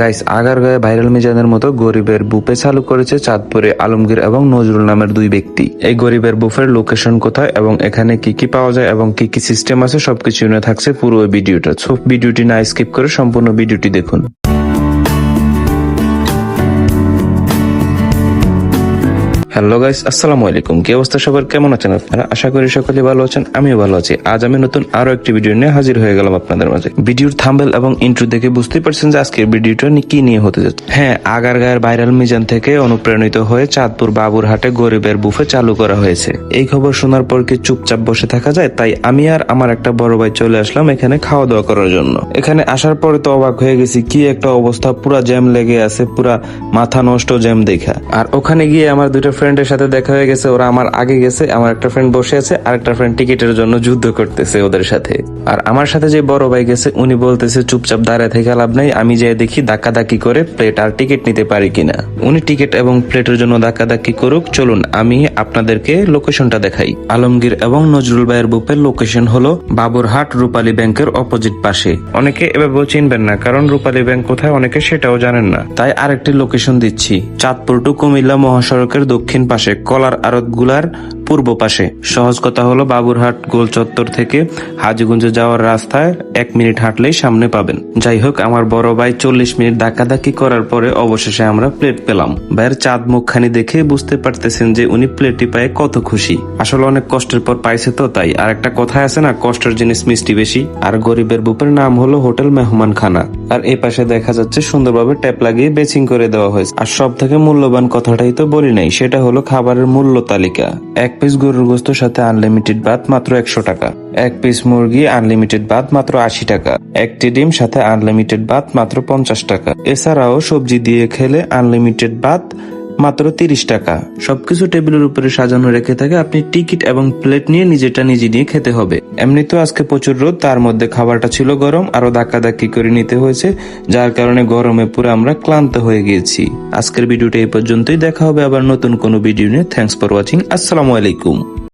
Guys, agar গায়ে viral মিজানের মতো গরিবের বুপে চালু করেছে চাঁদপুরে আলমগীর এবং নজরুল নামের দুই ব্যক্তি। এই গরিবের বুফের লোকেশন কোথায় এবং এখানে কি কি পাওয়া যায় এবং কি কি সিস্টেম আছে সবকিছু নিয়ে থাকছে পুরো ভিডিওটা। ভিডিওটি না স্কিপ করে সম্পূর্ণ ভিডিওটি দেখুন। হ্যালো গাইস আসসালামু আলাইকুম কি অবস্থা সবার? কেমন আছেন আপনারা? আশা করি সকলে ভালো আছেন, আমিও ভালো আছি। আজ আমি নতুন আরও একটি ভিডিও নিয়ে হাজির হয়ে গেলাম আপনাদের মাঝে। ভিডিওর থাম্বেল এবং ইন্ট্রো দেখে বুঝতেই পারছেন যে আজকের ভিডিওটা কি নিয়ে হতে যাচ্ছে। হ্যাঁ আগারগাঁয়ের ভাইরাল মিজান থেকে অনুপ্রাণিত হয়ে চাঁদপুর বাবুরহাটে গরিবের বুফে চালু করা হয়েছে। এই খবর শোনার পর কি চুপচাপ বসে থাকা যায়? তাই আমি আর আমার একটা বড় ভাই চলে আসলাম এখানে খাওয়া দাওয়া করার জন্য। এখানে আসার পরে তো অবাক হয়ে গেছি, কি একটা অবস্থা। পুরা জ্যাম লেগে আছে, পুরা মাথা নষ্ট জ্যাম দেখা। আর ওখানে গিয়ে আমার দুটো ফ্রেন্ডের সাথে দেখা হয়ে গেছে, ওরা আমার আগে গেছে, আমার একটা ফ্রেন্ড বসে আছে আর একটা ফ্রেন্ড টিকিটের জন্য যুদ্ধ করতেছে ওদের সাথে। আর আমার সাথে যে বড় ভাই গেছে, উনি বলতেছে, চুপচাপ দাঁড়ায় থেকে লাভ নাই, আমি যাই দেখি ধাক্কাধাক্কি করে প্লেট আর টিকিট নিতে পারি কিনা। উনি টিকিট এবং প্লেটের জন্য ধাক্কাধাক্কি করুক, চলুন আমি আপনাদেরকে লোকেশনটা দেখাই। আলমগীর এবং নজরুল ভাইয়ের বুপের লোকেশন হলো বাবুরহাট রূপালী ব্যাংকের অপোজিট পাশে। অনেকে এভাবে চিনবেন না, কারণ রূপালী ব্যাংক কোথায়, অনেকে সেটাও জানেন না। তাই আরেকটি লোকেশন দিচ্ছি, চাঁদপুর টু কুমিল্লা মহাসড়কের দক্ষিণ পাশে কলার আড়তগুলার পূর্ব পাশে। সহজ কথা হলো বাবুরহাট গোল চত্বর থেকে হাজিগঞ্জে যাওয়ার রাস্তায় এক মিনিট হাঁটলেই সামনে পাবেন। যাই হোক, আমার বড় ভাই চল্লিশ মিনিট ধাক্কাধাক্কি করার পরে অবশেষে আমরা প্লেট পেলাম। ভাইয়ের চাঁদ মুখখানি দেখে বুঝতে পারতেছেন যে উনি প্লেটটি পায়ে কত খুশি। আসলে অনেক কষ্টের পর পাইছে তো, তাই আর একটা কথা আছে না, কষ্টের জিনিস মিষ্টি বেশি। আর গরিবের বুপের নাম হলো হোটেল মেহমান খানা আর এই পাশে দেখা যাচ্ছে সুন্দরভাবে ট্যাপ লাগিয়ে বেচিং করে দেওয়া হয়েছে। আর সব থেকে মূল্যবান কথাটাই তো বলি নাই, সেটা হলো খাবারের মূল্য তালিকা। এক পিস গরুর গোস্ত সাথে আনলিমিটেড ভাত মাত্র একশো টাকা। এক পিস মুরগি আনলিমিটেড ভাত মাত্র আশি টাকা। একটি ডিম সাথে আনলিমিটেড ভাত মাত্র পঞ্চাশ টাকা। এছাড়াও সবজি দিয়ে খেলে আনলিমিটেড ভাত মাত্র তিরিশ টাকা। সবকিছু টেবিলের উপরে সাজানো রেখে থাকে, আপনি টিকিট এবং প্লেট নিয়ে নিজেটা নিজে নিয়ে খেতে হবে। এমনিতেও আজকে প্রচুর রোদ, তার মধ্যে খাবারটা ছিল গরম, আরও ধাক্কা ধাক্কি করে নিতে হয়েছে, যার কারণে গরমে পুরো আমরা ক্লান্ত হয়ে গিয়েছি। আজকের ভিডিওটা এই পর্যন্তই, দেখা হবে আবার নতুন কোনো ভিডিও নিয়ে। থ্যাংকস ফর ওয়াচিং আসসালামু আলাইকুম।